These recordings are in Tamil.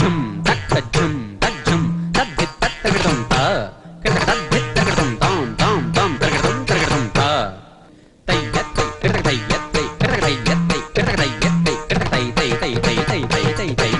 tay tay tay tay tay tay tay tay tay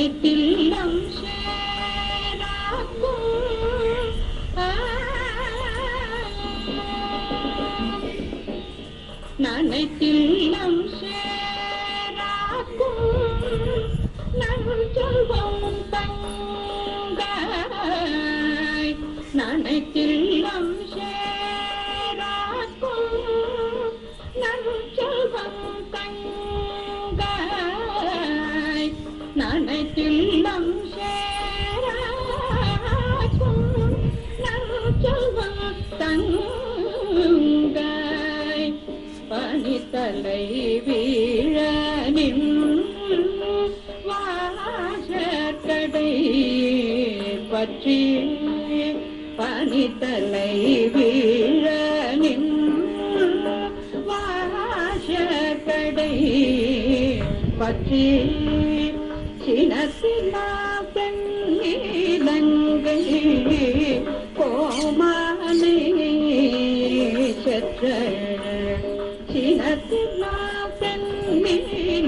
അകത്തില്ലം നനത്തില്ലം ശേരാക്കും നനു தலை வீழனின் வாசக்கடை பற்றி பனித்தலை வீழனின் வாசக்கடை பற்றி சினசிலா பெண்ணிலங்கை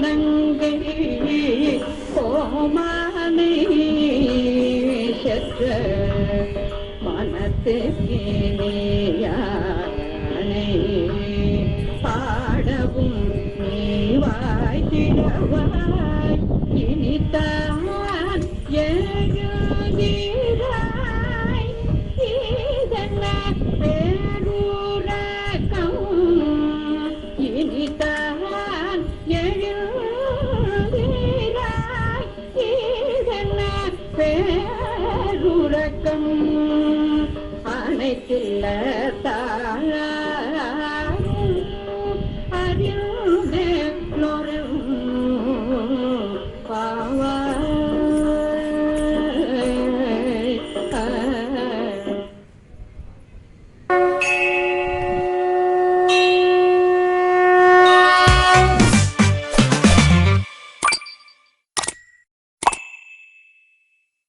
நங்கை கோமானே சற்ற மனத்துக்கேயானை பாடவும் நீ வாய்த்திடவாய் பழக்கம் அனைத்தில்ல அறிவு